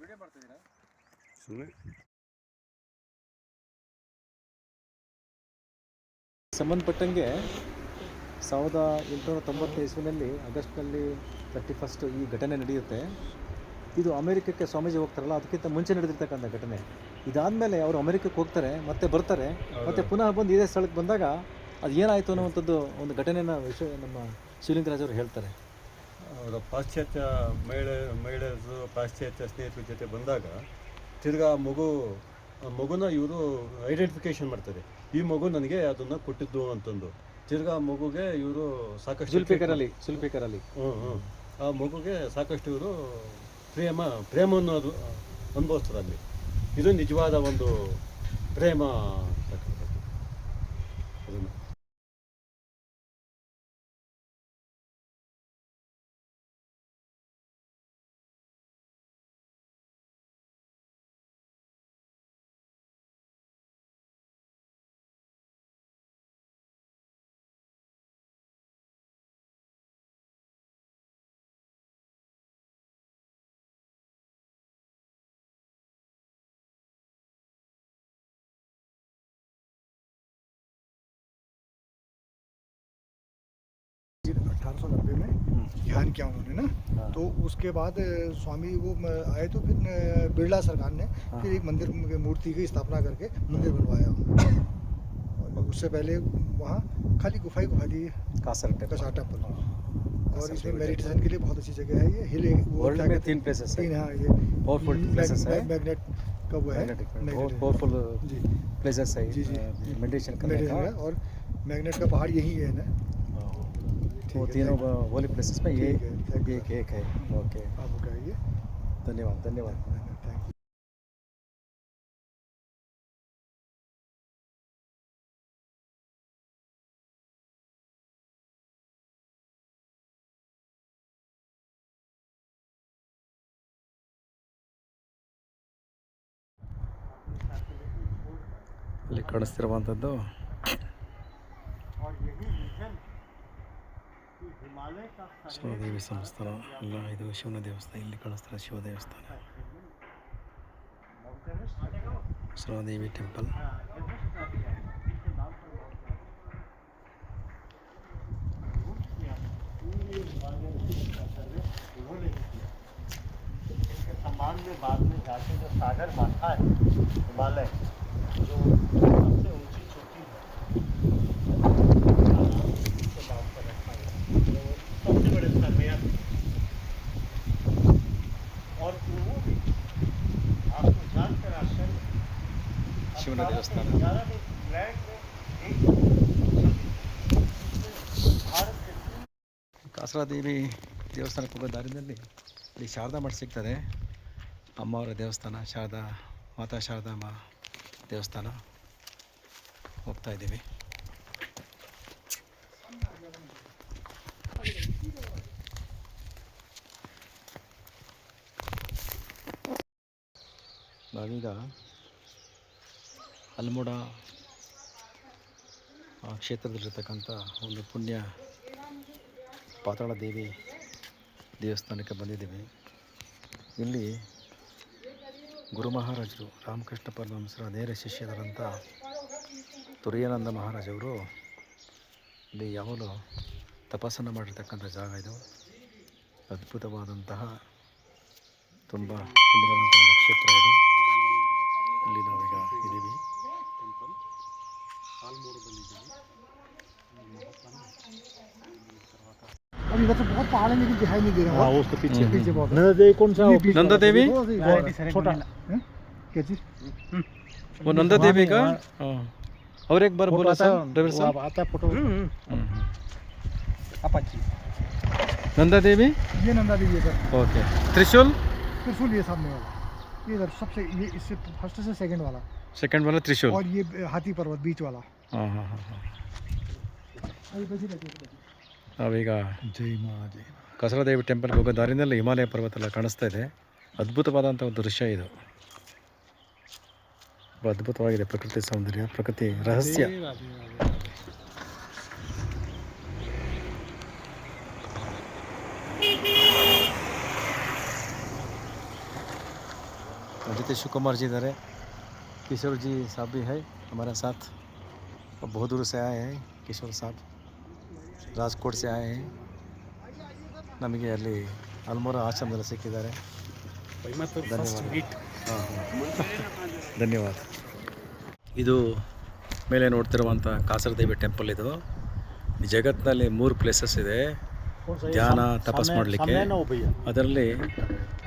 Video ಮಾಡ್ತಿದ್ದೀರಾ? ಸುಮ್ಮನೆ ಸಂಬಂಧಪಟ್ಟಂಗೆ ಸಾವಿರದ ಎಂಟುನೂರ ತೊಂಬತ್ತನೇ ಇಸ್ವಿನಲ್ಲಿ ಆಗಸ್ಟ್ನಲ್ಲಿ ತರ್ಟಿ ಫಸ್ಟ್ ಈ ಘಟನೆ ನಡೆಯುತ್ತೆ. ಇದು ಅಮೆರಿಕಕ್ಕೆ ಸ್ವಾಮೀಜಿ ಹೋಗ್ತಾರಲ್ಲ ಅದಕ್ಕಿಂತ ಮುಂಚೆ ನಡೆದಿರ್ತಕ್ಕಂಥ ಘಟನೆ. ಇದಾದಮೇಲೆ ಅವರು ಅಮೆರಿಕಕ್ಕೆ ಹೋಗ್ತಾರೆ ಮತ್ತೆ ಬರ್ತಾರೆ ಮತ್ತೆ ಪುನಃ ಬಂದು ಇದೇ ಸ್ಥಳಕ್ಕೆ ಬಂದಾಗ ಅದು ಏನಾಯಿತು ಅನ್ನುವಂಥದ್ದು ಒಂದು ಘಟನೆನ ವಿಷಯ ನಮ್ಮ ಶಿವಲಿಂಗರಾಜ್ ಅವರು ಹೇಳ್ತಾರೆ. ಅವರ ಪಾಶ್ಚಾತ್ಯ ಮಹಿಳೆ ಮಹಿಳೆಯರು ಪಾಶ್ಚಾತ್ಯ ಸ್ನೇಹಿತರ ಜೊತೆ ಬಂದಾಗ ತಿರ್ಗಾ ಆ ಮಗು ಆ ಮಗುನ ಇವರು ಐಡೆಂಟಿಫಿಕೇಶನ್ ಮಾಡ್ತಾರೆ. ಈ ಮಗು ನನಗೆ ಅದನ್ನು ಕೊಟ್ಟಿದ್ದು ಅಂತಂದು. ತಿರ್ಗಾ ಆ ಮಗುಗೆ ಇವರು ಸಾಕಷ್ಟು ಸುಲ್ಪಿಕರಲ್ಲಿ ಸುಲ್ಪಿಕರಲ್ಲಿ ಹ್ಞೂ ಹ್ಞೂ ಆ ಮಗುಗೆ ಸಾಕಷ್ಟು ಇವರು ಪ್ರೇಮ ಪ್ರೇಮವನ್ನು ಅದು ಅನುಭವಿಸ್ತಾರೆ ಅಲ್ಲಿ. ಇದು ನಿಜವಾದ ಒಂದು ಪ್ರೇಮ अठारह सौ नब्बे में ध्यान किया उन्होंने ना। हाँ। तो उसके बाद स्वामी वो आए तो फिर बिरला सरकार ने हाँ। फिर एक मंदिर में मूर्ति की स्थापना करके मंदिर बनवाया। और उससे पहले वहाँ खाली गुफा ही गुफा थी। कासर कसा टेंपल। और इसमें मेडिटेशन के लिए बहुत अच्छी जगह है ये। हिल वो वर्ल्ड में तीन प्लेसेस है। तीन हाँ ये मैग- places है। मैग्नेट का वो है। मैग्नेट। पावरफुल प्लेसेस है जी, जी। मेडिटेशन करने का। और मैग्नेट का पहाड़ यही है ना। वो ठीक है, तीनों thank you। होली प्लेसेस में ये ठीक है, thank you। एक एक है ओके आप वो कहिए धन्यवाद धन्यवाद थैंक यू ಇಲ್ಲಿ ಕಾಣಿಸ್ತಿರುವಂಥದ್ದು ಶಿವದೇವಿ ಸಂಸ್ಥಾನ ಇಲ್ಲ ಇದು ಶಿವನ ದೇವಸ್ಥಾನ ಇಲ್ಲಿ ಕಾಣಿಸ್ತಾರೆ ಶಿವ ದೇವಸ್ಥಾನ ಶಿವದೇವಿ ಟೆಂಪಲ್ सम्मान में बाद में जाके जो सागर माथा है हिमालय जो ಶಿವನ ದೇವಸ್ಥಾನ. ಕಾಸರಾದೇವಿ ದೇವಸ್ಥಾನಕ್ಕೆ ಹೋಗೋ ದಾರಿನಲ್ಲಿ ಇಲ್ಲಿ ಶಾರದಾ ಮಠ ಸಿಗ್ತದೆ. ಅಮ್ಮವರ ದೇವಸ್ಥಾನ, ಶಾರದಾ, ಮಾತಾ ಶಾರದಾಂಬ ದೇವಸ್ಥಾನ ಹೋಗ್ತಾ ಇದ್ದೀವಿ. ನಾವೀಗ ಅಲ್ಮೋಡ ಕ್ಷೇತ್ರದಲ್ಲಿರ್ತಕ್ಕಂಥ ಒಂದು ಪುಣ್ಯ ಪಾತಾಳ ದೇವಿ ದೇವಸ್ಥಾನಕ್ಕೆ ಬಂದಿದ್ದೀವಿ. ಇಲ್ಲಿ ಗುರು ಮಹಾರಾಜರು, ರಾಮಕೃಷ್ಣ ಪರಮಹಂಸರ ನೇರ ಶಿಷ್ಯರಾದಂಥ ತುರಿಯಾನಂದ ಮಹಾರಾಜವರು ಇಲ್ಲಿ ಯಾವಾಗಲೂ ತಪಾಸಣೆ ಮಾಡಿರ್ತಕ್ಕಂಥ ಜಾಗ ಇದು. ಅದ್ಭುತವಾದಂತಹ ತುಂಬ ಪುಣ್ಯವಾದಂಥ ಒಂದು ಕ್ಷೇತ್ರ ಇದು. ಇಲ್ಲಿ ನಾವೀಗ ಇದ್ದೀವಿ. इधर से बहुत पहाड़ है लेकिन दिखाई नहीं दे रहा हाँ, उसके पीछे पीछे बहुत नंदा कौन सा नंदा देवी? छोटा क्या चीज़ वो नंदा देवी का। और एक बार बोला सर ड्राइवर साहब आता है। फ़ोटो अपाची नंदा देवी ये नंदा देवी है ओके। त्रिशूल? त्रिशूल ये सामने वाला। ये इधर सबसे ये इससे फ़र्स्ट से सेकंड वाला। सेकंड वाला त्रिशूल? और ये हाथी पर्वत बीच वाला। ಹಾಂ ಹಾಂ ಹಾಂ ನಾವೀಗ ಜೈ ಮಾ ಜೈ ಕಸರದೇವಿ ಟೆಂಪಲ್ಗೆ ಹೋಗೋ ದಾರಿನಲ್ಲಿ ಹಿಮಾಲಯ ಪರ್ವತ ಎಲ್ಲ ಕಾಣಿಸ್ತಾ ಇದೆ. ಅದ್ಭುತವಾದಂಥ ಒಂದು ದೃಶ್ಯ ಇದು. ಅದ್ಭುತವಾಗಿದೆ ಪ್ರಕೃತಿ ಸೌಂದರ್ಯ, ಪ್ರಕೃತಿ ರಹಸ್ಯ. ಜೊತೆ ಶಿವಕುಮಾರ್ಜಿ ಇದ್ದಾರೆ. ಕಿಶೋರ್ಜಿ ಸಾಬಿ ಹೈ ಹಮಾರ ಸಾಥ್ और बहुत दूर से आए हैं किशोर साहब ರಾಜ್ಕೋಟ್ से आए हैं ನಮಗೆ ಅಲ್ಲಿ ಅಲ್ಮೋರ ಆಶ್ರಮದಲ್ಲಿ ಸಿಕ್ಕಿದ್ದಾರೆ ಧನ್ಯವಾದ ಹಾಂ ಧನ್ಯವಾದ ಇದು ಮೇಲೆ ನೋಡ್ತಿರುವಂಥ ಕಾಸರದೇವಿ ಟೆಂಪಲ್ ಇದು ಈ ಜಗತ್ತಿನಲ್ಲಿ ಮೂರು ಪ್ಲೇಸಸ್ ಇದೆ ಧ್ಯಾನ ತಪಸ್ ಮಾಡಲಿಕ್ಕೆ ಅದರಲ್ಲಿ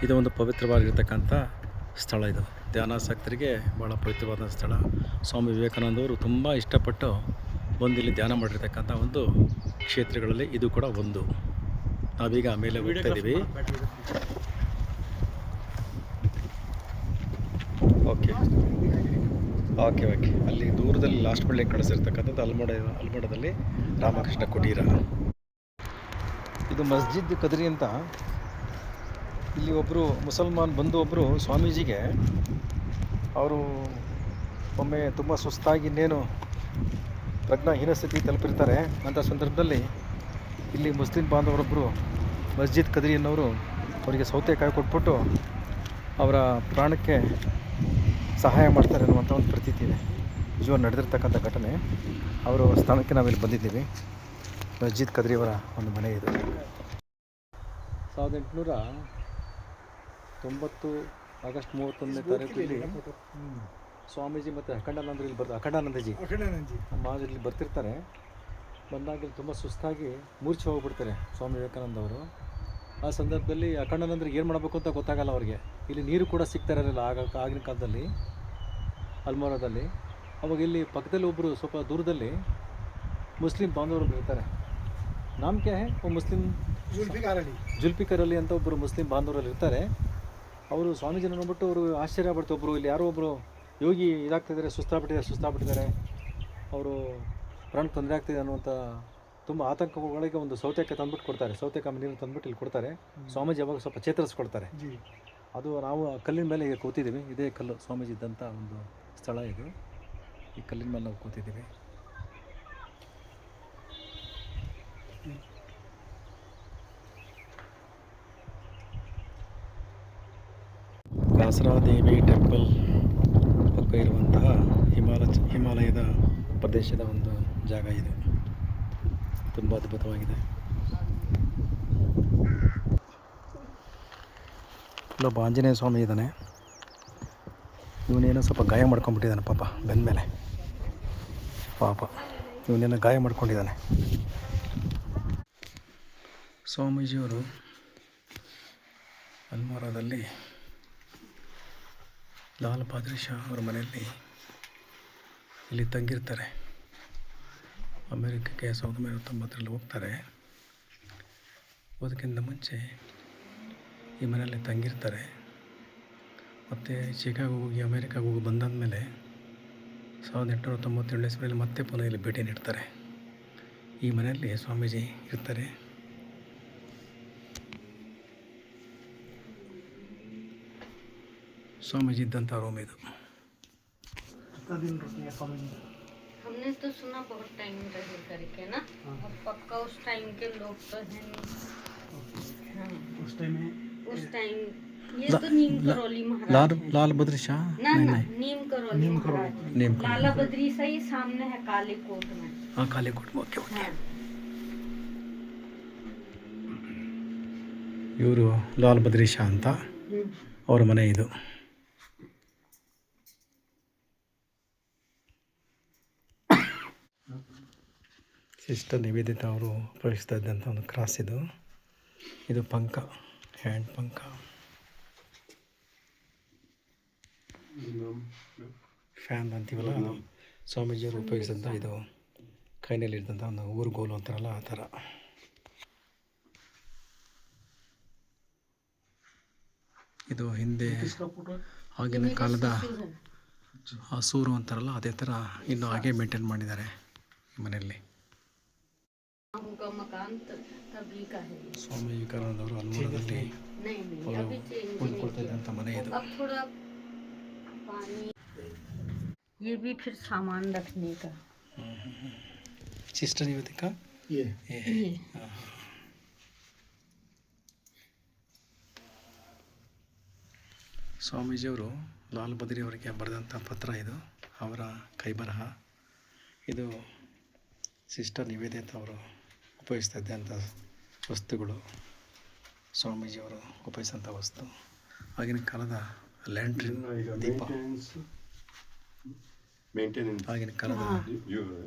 ಇದು ಒಂದು ಪವಿತ್ರವಾಗಿರ್ತಕ್ಕಂಥ ಸ್ಥಳ ಇದು ಧ್ಯಾನಾಸಕ್ತರಿಗೆ ಭಾಳ ಪವಿತ್ರವಾದ ಸ್ಥಳ ಸ್ವಾಮಿ ವಿವೇಕಾನಂದವರು ತುಂಬ ಇಷ್ಟಪಟ್ಟು ಬಂದು ಇಲ್ಲಿ ಧ್ಯಾನ ಮಾಡಿರ್ತಕ್ಕಂಥ ಒಂದು ಕ್ಷೇತ್ರಗಳಲ್ಲಿ ಇದು ಕೂಡ ಒಂದು. ನಾವೀಗ ಮೇಲೆ ಹೋಗ್ತಾ ಇದ್ದೀವಿ. ಓಕೆ. Okay okay. ಅಲ್ಲಿ ದೂರದಲ್ಲಿ ಲಾಸ್ಟ್ ಬಳ್ಳಿ ಕಾಣಿಸಿರ್ತಕ್ಕಂಥದ್ದು ಅಲ್ಮೋಡ ಅಲ್ಮಡದಲ್ಲಿ ರಾಮಕೃಷ್ಣ ಕುಟೀರ. ಇದು ಮಸ್ಜಿದ್ ಕದ್ರಿ ಅಂತ ಇಲ್ಲಿ ಒಬ್ಬರು ಮುಸಲ್ಮಾನ್ ಬಂದು ಒಬ್ಬರು ಸ್ವಾಮೀಜಿಗೆ ಅವರು ಒಮ್ಮೆ ತುಂಬ ಸುಸ್ತಾಗಿ ಇನ್ನೇನು ಪ್ರಜ್ಞಾಹೀನ ಸ್ಥಿತಿ ತಲುಪಿರ್ತಾರೆ. ಅಂಥ ಸಂದರ್ಭದಲ್ಲಿ ಇಲ್ಲಿ ಮುಸ್ಲಿಂ ಬಾಂಧವರೊಬ್ಬರು ಮಸ್ಜಿದ್ ಕದ್ರಿ ಅನ್ನೋರು ಅವರಿಗೆ ಸೌತೆಕಾಯಿ ಕೊಟ್ಬಿಟ್ಟು ಅವರ ಪ್ರಾಣಕ್ಕೆ ಸಹಾಯ ಮಾಡ್ತಾರೆ ಅನ್ನುವಂಥ ಒಂದು ಪ್ರತೀತಿ ಇದೆ. ನಿಜವಾಗಿ ನಡೆದಿರ್ತಕ್ಕಂಥ ಘಟನೆ. ಅವರು ಸ್ಥಾನಕ್ಕೆ ನಾವಿಲ್ಲಿ ಬಂದಿದ್ದೀವಿ. ಮಸ್ಜಿದ್ ಕದ್ರಿಯವರ ಒಂದು ಮನೆ ಇದು. ಸಾವಿರದ ಎಂಟುನೂರ ತೊಂಬತ್ತು ಆಗಸ್ಟ್ ಮೂವತ್ತೊಂದನೇ ತಾರೀಕು ಸ್ವಾಮೀಜಿ ಮತ್ತು ಅಖಂಡಾನಂದರು ಇಲ್ಲಿ ಬರ್ತಾರೆ. ಅಖಂಡಾನಂದಜಿ. ಅಖಂಡಾನಂದಜಿ. ಮಹಾರಾಜರು ಇಲ್ಲಿ ಬರ್ತಿರ್ತಾರೆ. ಬಂದಾಗ ಇಲ್ಲಿ ತುಂಬ ಸುಸ್ತಾಗಿ ಮೂರ್ಛೆ ಹೋಗ್ಬಿಡ್ತಾರೆ ಸ್ವಾಮಿ ವಿವೇಕಾನಂದ ಅವರು ಆ ಸಂದರ್ಭದಲ್ಲಿ ಅಖಂಡಾನಂದರಿಗೆ ಏನು ಮಾಡಬೇಕು ಅಂತ ಗೊತ್ತಾಗಲ್ಲ ಅವರಿಗೆ. ಇಲ್ಲಿ ನೀರು ಕೂಡ ಸಿಗ್ತಾ ಇರಲಿಲ್ಲ ಆಗ ಆಗಿನ ಕಾಲದಲ್ಲಿ ಅಲ್ಮೋರಾದಲ್ಲಿ. ಅವಾಗ ಇಲ್ಲಿ ಪಕ್ಕದಲ್ಲಿ ಒಬ್ಬರು ಸ್ವಲ್ಪ ದೂರದಲ್ಲಿ ಮುಸ್ಲಿಂ ಬಾಂಧವರು ಇರ್ತಾರೆ. ನಾಮಕೆ ಒಬ್ಬ ಮುಸ್ಲಿಂ ಜುಲ್ಫಿಕಾರಲ್ಲಿ. ಜುಲ್ಪಿಕಾರಲ್ಲಿ ಅಂತ ಒಬ್ಬರು ಮುಸ್ಲಿಂ ಬಾಂಧವರಲ್ಲಿ ಇರ್ತಾರೆ. ಅವರು ಸ್ವಾಮೀಜಿ ನೋಡ್ಬಿಟ್ಟು ಅವರು ಆಶ್ಚರ್ಯ ಪಡ್ತಾರೆ. ಒಬ್ಬರು ಇಲ್ಲಿ ಯಾರೋ ಒಬ್ಬರು ಯೋಗಿ ಇದಾಗ್ತಿದ್ದಾರೆ ಸುಸ್ತಾಗ್ಬಿಟ್ಟಿದ್ದಾರೆ ಸುಸ್ತಾಗ್ಬಿಟ್ಟಿದ್ದಾರೆ. ಅವರು ಪ್ರಾಣ ತೊಂದರೆ ಆಗ್ತಿದೆ ಅನ್ನುವಂಥ ತುಂಬ ಆತಂಕಗಳಿಗೆ ಒಂದು ಸೌತೆಕಾಯಿ ತಂದ್ಬಿಟ್ಟು ಕೊಡ್ತಾರೆ. ಸೌತೆಕಾಯಿ ನೀರು ತಂದ್ಬಿಟ್ಟು ಇಲ್ಲಿ ಕೊಡ್ತಾರೆ. ಸ್ವಾಮೀಜಿ ಯಾವಾಗ ಸ್ವಲ್ಪ ಚೇತರಿಸ್ಕೊಡ್ತಾರೆ. जी ಅದು ನಾವು ಆ ಕಲ್ಲಿನ ಮೇಲೆ ಈಗ ಕೂತಿದ್ದೀವಿ. ಇದೇ ಕಲ್ಲು ಸ್ವಾಮೀಜಿ ಇದ್ದಂಥ ಒಂದು ಸ್ಥಳ ಇದು. ಈ ಕಲ್ಲಿನ ಮೇಲೆ ನಾವು ಕೂತಿದ್ದೀವಿ. ಕಾಸರಾದೇವಿ ಟೆಂಪಲ್. ಪಕ್ಕ ಇರುವಂತಹ ಹಿಮಾಲ ಹಿಮಾಲಯದ ಪ್ರದೇಶದ ಒಂದು ಜಾಗ ಇದೆ. ತುಂಬ ಅದ್ಭುತವಾಗಿದೆ. ಇಲ್ಲೊಬ್ಬ ಆಂಜನೇಯ ಸ್ವಾಮಿ ಇದ್ದಾನೆ. ಇವನೇನೋ ಸ್ವಲ್ಪ ಗಾಯ ಮಾಡ್ಕೊಂಡ್ಬಿಟ್ಟಿದ್ದಾನೆ ಪಾಪ ಬೆಂದ ಮೇಲೆ ಪಾಪ, ಇವನೇನೋ ಗಾಯ ಮಾಡ್ಕೊಂಡಿದ್ದಾನೆ. ಸ್ವಾಮೀಜಿಯವರು ಅಲ್ಮೋರಾದಲ್ಲಿ ಲಾಲ್ ಬಹದ್ದೂರ್ ಶಾ ಅವರ ಮನೆಯಲ್ಲಿ ಇಲ್ಲಿ ತಂಗಿರ್ತಾರೆ. ಅಮೇರಿಕಕ್ಕೆ ಸಾವಿರದ ಒಂಬೈನೂರ ತೊಂಬತ್ತರಲ್ಲಿ ಹೋಗ್ತಾರೆ. ಅದಕ್ಕಿಂತ ಮುಂಚೆ ಈ ಮನೆಯಲ್ಲಿ ತಂಗಿರ್ತಾರೆ. ಮತ್ತು ಚಿಕಾಗೋ ಹೋಗಿ, ಅಮೇರಿಕಾಗೆ ಹೋಗಿ ಬಂದಾದಮೇಲೆ ಸಾವಿರದ ಎಂಟುನೂರ ತೊಂಬತ್ತೇಳನೇ ಇಸ್ವಿಯಲ್ಲಿ ಮತ್ತೆ ಪುನಃ ಇಲ್ಲಿ ಭೇಟಿ ನೀಡ್ತಾರೆ. ಈ ಮನೆಯಲ್ಲಿ ಸ್ವಾಮೀಜಿ ಇರ್ತಾರೆ. ಸ್ವಾಮೀಜಿ ಇದ್ದಂಥ ರೂಮ್ ಇದು कितना दिन रुके हैं स्वामी जी हमने तो सुना बहुत टाइम रहे करके ना अब पक्का उस टाइम के लोग तो हैं नहीं हाँ, उस टाइम में उस टाइम ये तो नीम करौली महाराज लाल लाल बद्री शाह ना ना नीम करौली महाराज ನೇಮ್ लाला बद्री सा ही सामने है काले कोट में ಹಾಂ ಖಾಲಿ ಕೊಟ್ಟು ಓಕೆ ಓಕೆ हाँ ಇವರು ಲಾಲ್ ಬದ್ರಿ ಶಾ ಅಂತ हम्म। ಅವ್ರ ಮನೆ ಇದು ಸಿಸ್ಟರ್ ನಿವೇದಿತ ಅವರು ಉಪಯೋಗಿಸ್ತಾ ಇದ್ದಂಥ ಒಂದು ಕ್ರಾಸ್ ಇದು. ಇದು ಪಂಕ, ಹ್ಯಾಂಡ್ ಪಂಕ. ಫ್ಯಾನ್ ಅಂತೀವಲ್ಲ ಸ್ವಾಮೀಜಿಯವರು ಉಪಯೋಗಿಸಿದಂಥ ಇದು. ಕೈನಲ್ಲಿ ಇದ್ದಂಥ ಒಂದು ಊರುಗೋಲು ಅಂತಾರಲ್ಲ ಆ ಥರ. ಇದು ಹಿಂದೆ ಆಗಿನ ಕಾಲದ ಹಸೂರು ಅಂತಾರಲ್ಲ, ಅದೇ ಥರ ಇನ್ನು ಹಾಗೆ ಮೇಂಟೈನ್ ಮಾಡಿದ್ದಾರೆ ಮನೆಯಲ್ಲಿ. उनका मकान त- तभी का है ಸ್ವಾಮಿ ವಿವೇಕಾನಂದವರು ಅಲ್ಮೋರದಲ್ಲಿ नहीं नहीं ಅವರು अभी चेंज नहीं ಉಳ್ಕೊಳ್ತಾ ಇದ್ದಂಥ ಮನೆ ಇದು अब थोड़ा पानी ये भी फिर सामान रखने का ಸಿಸ್ಟರ್ ನಿವೇದಿಕಾ ये ये ಸ್ವಾಮೀಜಿಯವರು ಲಾಲ್ ಬದ್ರಿ ಅವರಿಗೆ ಬರೆದಂಥ ಪತ್ರ ಇದು ಅವರ ಕೈಬರಹ ಇದು ಸಿಸ್ಟರ್ ನಿವೇದಿತ ಅವರು ಉಪಯೋಗಿಸ್ತಾ ಇದ್ದಂಥ ವಸ್ತುಗಳು ಸ್ವಾಮೀಜಿಯವರು ಉಪಯೋಗಿಸಿದಂಥ ವಸ್ತು. ಆಗಿನ ಕಾಲದ ಲ್ಯಾಂಡ್ರಿನ್ ದೀಪ. ಮೇಂಟೆನೆನ್ಸ್ ಆಗಿನ ಕಾಲದ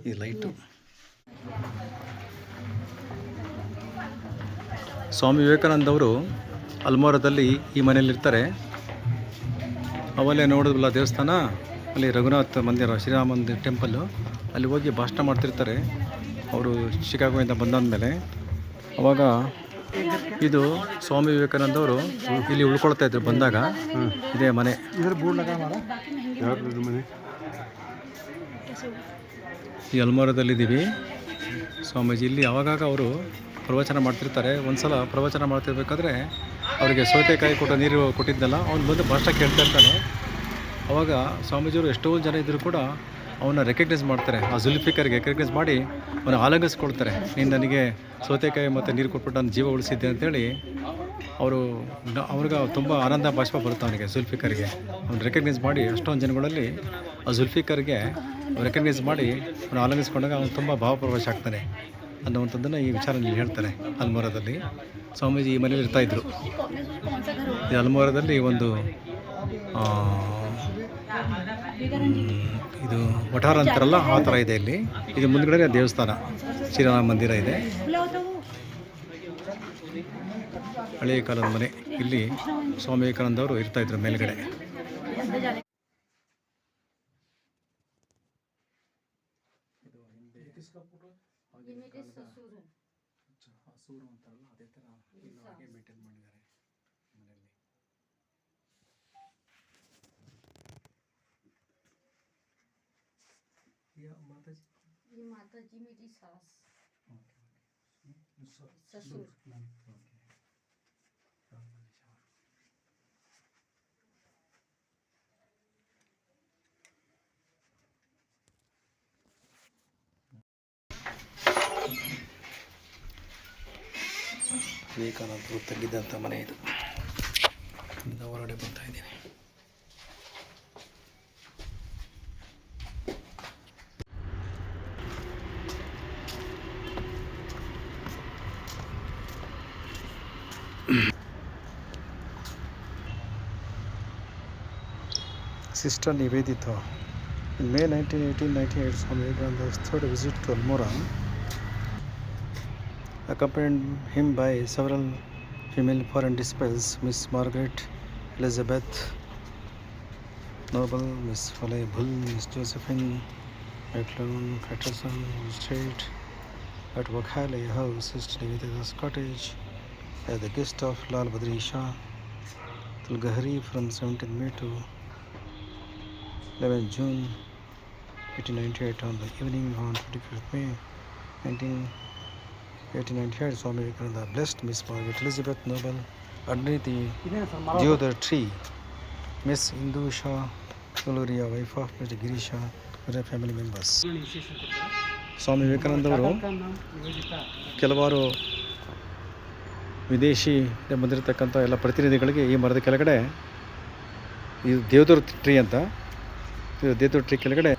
ಈ ಲೈಟು. ಸ್ವಾಮಿ ವಿವೇಕಾನಂದವರು ಅಲ್ಮೋರದಲ್ಲಿ ಈ ಮನೆಯಲ್ಲಿರ್ತಾರೆ. ಅವಲ್ಲೇ ನೋಡಿದ್ವಲ್ಲ ದೇವಸ್ಥಾನ. ಅಲ್ಲಿ ರಘುನಾಥ್ ಮಂದಿರ ಶ್ರೀರಾಮ ಮಂದಿರ ಟೆಂಪಲ್ಲು ಅಲ್ಲಿ ಹೋಗಿ ಭಾಷಣ ಮಾಡ್ತಿರ್ತಾರೆ. ಅವರು ಶಿಕಾಗೋಯಿಂದ ಬಂದಾದಮೇಲೆ ಅವಾಗ ಇದು ಸ್ವಾಮಿ ವಿವೇಕಾನಂದ ಅವರು ಇಲ್ಲಿ ಉಳ್ಕೊಳ್ತಾ ಇದ್ರು ಬಂದಾಗ. ಇದೇ ಮನೆ. ಈ ಅಲ್ಮೋರದಲ್ಲಿದ್ದೀವಿ. ಸ್ವಾಮೀಜಿ, ಇಲ್ಲಿ ಆವಾಗಾಗ ಅವರು ಪ್ರವಚನ ಮಾಡ್ತಿರ್ತಾರೆ. ಒಂದು ಸಲ ಪ್ರವಚನ ಮಾಡ್ತಿರ್ಬೇಕಾದ್ರೆ ಅವರಿಗೆ ಸೌತೆಕಾಯಿ ಕೊಟ್ಟ ನೀರು ಕೊಟ್ಟಿದ್ದಲ್ಲ, ಅವ್ನು ಬಂದು ಭಾಷಣ ಕೇಳ್ತಾ ಇರ್ತಾನೆ. ಅವಾಗ ಸ್ವಾಮೀಜಿಯವರು ಎಷ್ಟೋ ಜನ ಇದ್ದರೂ ಕೂಡ ಅವನ್ನ ರೆಕಗ್ನೈಸ್ ಮಾಡ್ತಾರೆ. ಆ ಜುಲ್ಫಿಕರ್ಗೆ ರೆಕಗ್ನೈಸ್ ಮಾಡಿ ಅವನ್ನ ಆಲಂಗಿಸ್ಕೊಳ್ತಾರೆ ನೀನು ನನಗೆ ಸೌತೆಕಾಯಿ ಮತ್ತು ನೀರು ಕೊಟ್ಬಿಟ್ಟು ನನ್ನ ಜೀವ ಉಳಿಸಿದ್ದೆ ಅಂತೇಳಿ ಅವರು ಅವ್ರಿಗೆ ತುಂಬ ಆನಂದ ಬಾಷ್ಪ ಬರುತ್ತೆ ಅವನಿಗೆ ಜುಲ್ಫಿಕರ್ಗೆ ಅವ್ನು ರೆಕಗ್ನೈಸ್ ಮಾಡಿ ಅಷ್ಟೊಂದು ಜನಗಳಲ್ಲಿ ಆ ಜುಲ್ಫಿಕರ್ಗೆ ರೆಕಗ್ನೈಸ್ ಮಾಡಿ ಅವನು ಆಲಂಗಿಸ್ಕೊಂಡಾಗ ಅವನು ತುಂಬ ಭಾವಪ್ರವೇಶ ಆಗ್ತಾನೆ ಅನ್ನುವಂಥದ್ದನ್ನು ಈ ವಿಚಾರ ಇಲ್ಲಿ ಹೇಳ್ತಾರೆ ಅಲ್ಮೋರದಲ್ಲಿ. ಸ್ವಾಮೀಜಿ ಈ ಮನೇಲಿ ಇರ್ತಾಯಿದ್ರು ಈ ಅಲ್ಮೋರದಲ್ಲಿ ಒಂದು ಇದು ವಠಾರ ಅಂತಾರಲ್ಲ, ಆ ಥರ ಇದೆ ಇಲ್ಲಿ. ಇದು ಮುಂದ್ಗಡೆ ದೇವಸ್ಥಾನ. ಶ್ರೀರಾಮ ಮಂದಿರ ಇದೆ. ಹಳೆಯ ಕಾಲದ ಮನೆ. ಇಲ್ಲಿ ಸ್ವಾಮಿ ವಿವೇಕಾನಂದ ಅವರು ಇರ್ತಾಯಿದ್ರು ಮೇಲ್ಗಡೆ. ಅದೇ ಮಾಡಿದ್ದಾರೆ. ಮಾತಾಜಿ ये माता जी मेरी सास ससुर ವಿವೇಕಾನಂದರು ತೆಗೆದಂಥ ಮನೆ ಇದು ಇಲ್ಲಿಂದ ಹೊರಗಡೆ ಬರ್ತಾ ಇದ್ದೀನಿ Sister Nivedita. In May 19, 1898, Swami Vivekananda's third visit to Almora accompanied him by several female foreign dispels Miss Margaret Elizabeth Noble, Miss Foley Bull, Miss Josephine Maitland Patterson, stayed at Wakhale House, Sister Nivedita's cottage, as the guest of Lal Badri Shah Tulgahari from 17th May to 11 June 1898 on the evening on 25th May 19 1898 Swami Vivekananda blessed Miss Margaret Elizabeth Noble underneath the deodar tree. Miss Indu Shah Gloria, wife of Mr. Girisha, were family members. ಸ್ವಾಮಿ ವಿವೇಕಾನಂದವರು ಕೆಲವಾರು ವಿದೇಶಿ ಬಂದಿರತಕ್ಕಂಥ ಎಲ್ಲ ಪ್ರತಿನಿಧಿಗಳಿಗೆ ಈ ಮರದ ಕೆಳಗಡೆ ಇದು ದೇವದೂರ್ ಟ್ರೀ ಅಂತ ಇದು ದೇವದೂರ್ ಟ್ರೀ ಕೆಳಗಡೆ